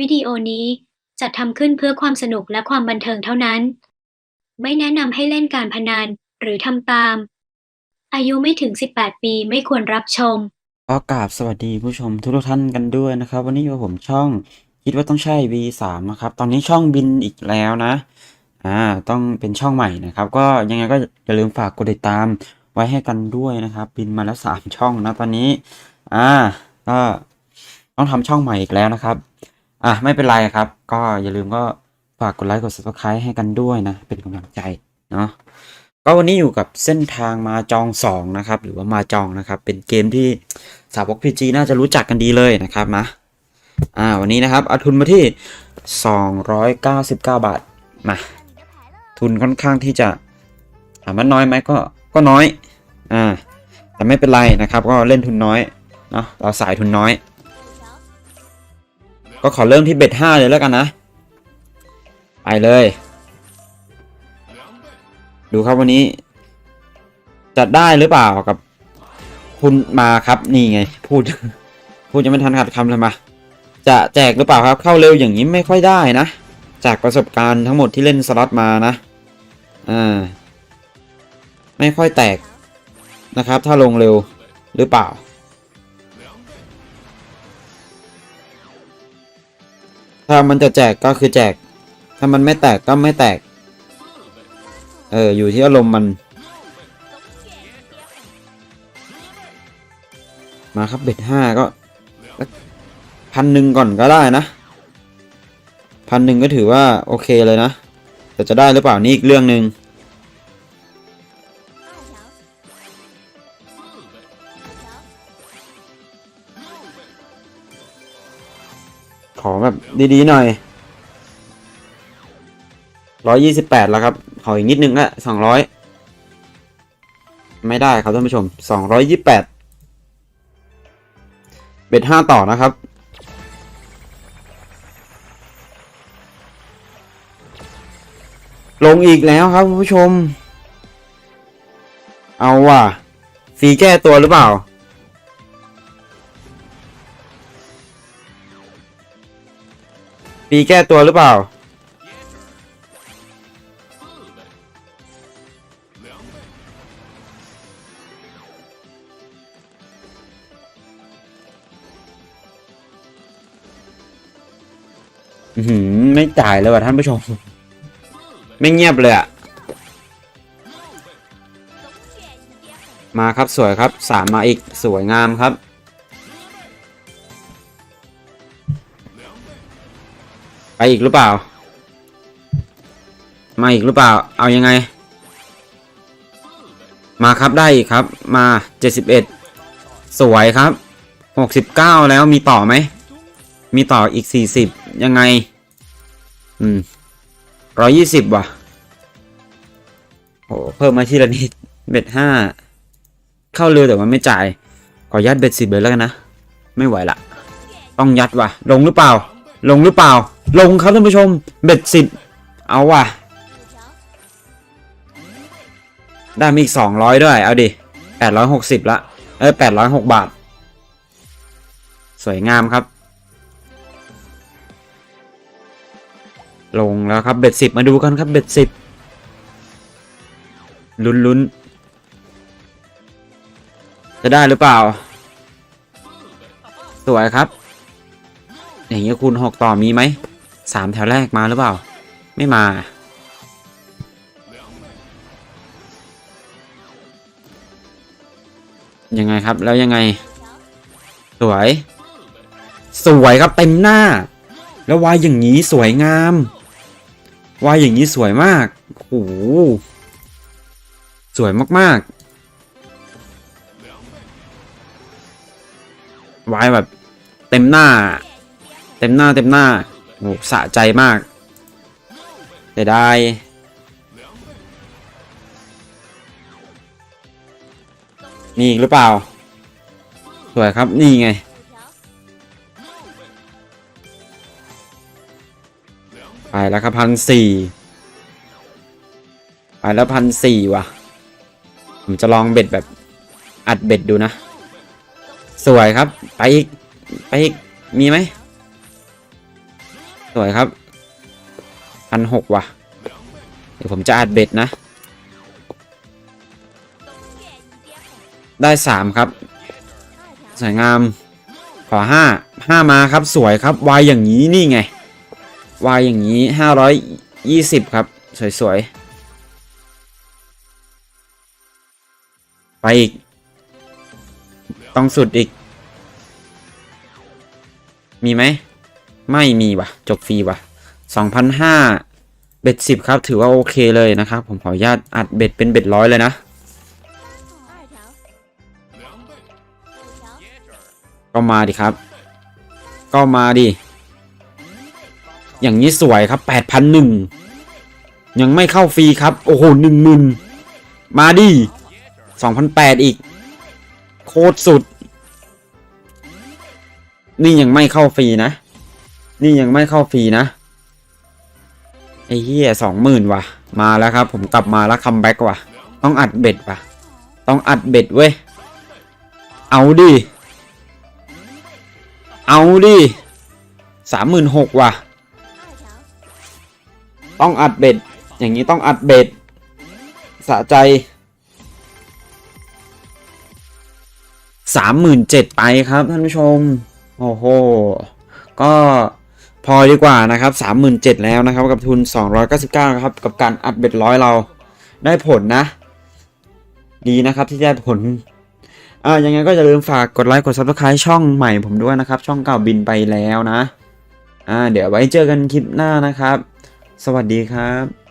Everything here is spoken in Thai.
วิดีโอนี้จัดทำขึ้นเพื่อความสนุกและความบันเทิงเท่านั้น ไม่แนะนำให้เล่นการพนันหรือทำตาม อายุไม่ถึง 18 ปีไม่ควรรับชม ก็กราบสวัสดีผู้ชมทุกท่านกันด้วยนะครับ วันนี้อยู่กับผมช่องคิดว่าต้องใช่ V3 นะครับ ตอนนี้ช่องบินอีกแล้วนะ อ่า ต้องเป็นช่องใหม่นะครับ ก็ยังไงก็อย่าลืมฝากกดติดตามไว้ให้กันด้วยนะครับ บินมาแล้วสามช่องนะตอนนี้ อ่า ก็ต้องทำช่องใหม่อีกแล้วนะครับ อะไม่เป็นไรครับ ก็อย่าลืมก็ฝากกดไลค์กด subscribe ให้กันด้วยนะ เป็นกำลังใจเนาะก็วันนี้อยู่กับเส้นทางมาจองสองนะครับ หรือว่ามาจองนะครับ เป็นเกมที่สาวกพีจีน่าจะรู้จักกันดีเลยนะครับมาอ่าวันนี้นะครับเอาทุนมาที่ 299 บาทมาทุนค่อนข้างที่จะถามว่าน้อยไหมก็ก็น้อยอ่าแต่ไม่เป็นไรนะครับ ก็เล่นทุนน้อยเนาะเราสายทุนน้อย ก็ขอเริ่มที่เบ็ดห้าเลยแล้วกันนะ ไปเลย ดูครับวันนี้ จะได้หรือเปล่ากับ คุณมาครับนี่ไง พูด พูดจะไม่ทันขัดคำเลยมา จะแจกหรือเปล่าครับ เข้าเร็วอย่างนี้ไม่ค่อยได้นะ จากประสบการณ์ทั้งหมดที่เล่นสล็อตมานะอ่าไม่ค่อยแตกนะครับ ถ้าลงเร็วหรือเปล่า ถ้ามันจะแจกก็คือแจก ถ้ามันไม่แตกก็ไม่แตก เออ อยู่ที่อารมณ์มัน มาครับเบ็ดห้าก็พันหนึ่งก่อนก็ได้นะพันหนึ่งก็ถือว่าโอเคเลยนะ แต่จะได้หรือเปล่านี่อีกเรื่องหนึ่ง ขอแบบดีๆหน่อยร้อยยี่สิบแปดแล้วครับ ขออีกนิดนึงละสองร้อยไม่ได้ครับท่านผู้ชมสองร้อยยี่สิบแปดเบ็ดห้าต่อนะครับ ลงอีกแล้วครับคุณผู้ชม เอาว่ะฟีแก้ตัวหรือเปล่า ฟรีแก้ตัวหรือเปล่า อือหือไม่จ่ายเลยว่ะท่านผู้ชม ไม่เงียบเลยอะมาครับสวยครับสามมาอีกสวยงามครับ อีกหรือเปล่า มาอีกหรือเปล่า เอายังไง มาครับได้อีกครับ มาเจ็ดสิบเอ็ดสวยครับหกสิบเก้าแล้วมีต่อไหม มีต่ออีกสี่สิบยังไง อืมร้อยี่สิบว่ะโอ้เพิ่มมาทีละนิดเบ็ดห้าเข้าเร็วแต่ว่าไม่จ่าย ขอยัดเบ็ดสิบเลยแล้วกันนะ ไม่ไหวละ ต้องยัดว่ะ ลงหรือเปล่า ลงหรือเปล่า ลงครับท่านผู้ชม เบ็ดสิบเอาว่ะ ได้มีอีกสองร้อยด้วย เอาดิแปดร้อยหกสิบละ เออแปดร้อยหกบาท สวยงามครับ ลงแล้วครับเบ็ดสิบมาดูกันครับเบ็ดสิบลุ้นลุ้นจะได้หรือเปล่า สวยครับ อย่างนี้ยคูณหกต่อมีไหมสามแถวแรกมาหรือเปล่า ไม่มา ยังไงครับแล้วยังไง สวย สวยครับเต็มหน้า แล้ววายอย่างนี้สวยงามวายอย่างนี้สวยมากโอ้โหสวยมากๆวายแบบเต็มหน้า เต็มหน้าเต็มหน้าโหสะใจมากแต่ได้นี่อีกหรือเปล่า สวยครับนี่ไง ไปแล้วครับพันสี่ไปแล้วพันสี่ว่ะ ผมจะลองเบ็ดแบบอัดเบ็ดดูนะ สวยครับ ไปอีก ไปอีก มีไหม สวยครับพันหกว่ะ เดี๋ยวผมจะอัดเบ็ดนะ ได้สามครับ สวยงาม ขอห้าห้ามาครับสวยครับวายอย่างนี้นี่ไงวายอย่างนี้ห้าร้อยยี่สิบครับ สวยๆ ไปอีก ต้องสุดอีก มีไหม ไม่มีว่ะจบฟรีว่ะสองพันห้าเบ็ดสิบครับ ถือว่าโอเคเลยนะครับ ผมขออนุญาตอัดเบ็ดเป็นเบ็ดร้อยเลยนะ ก็มาดิครับ ก็มาดิ อย่างนี้สวยครับแปดพันหนึ่งยังไม่เข้าฟรีครับ โอ้โหหนึ่งหมื่นมาดิสองพันแปดอีก โคตรสุด นี่ยังไม่เข้าฟรีนะ นี่ยังไม่เข้าฟรีนะไอ้เหี้ยสองหมื่นว่ะ มาแล้วครับ ผมกลับมาแล้วคัมแบ็กว่ะ ต้องอัดเบ็ดว่ะ ต้องอัดเบ็ดเว้ย เอาดิ เอาดิสามหมื่นหกว่ะ ต้องอัดเบ็ด อย่างนี้ต้องอัดเบ็ด สะใจสามหมื่นเจ็ดไปครับท่านผู้ชม โอ้โห ก็ พอดีกว่านะครับสามหมื่นเจ็ดแล้วนะครับ กับทุนสองร้อยเก้าสิบเก้าครับ กับการอัดเบ็ดร้อยเราได้ผลนะ ดีนะครับที่ได้ผลอ่ายังไงก็อย่าลืมฝากกดไลค์กด subscribe ช่องใหม่ผมด้วยนะครับ ช่องเก่าบินไปแล้วนะ อ่า เดี๋ยวไว้เจอกันคลิปหน้านะครับ สวัสดีครับ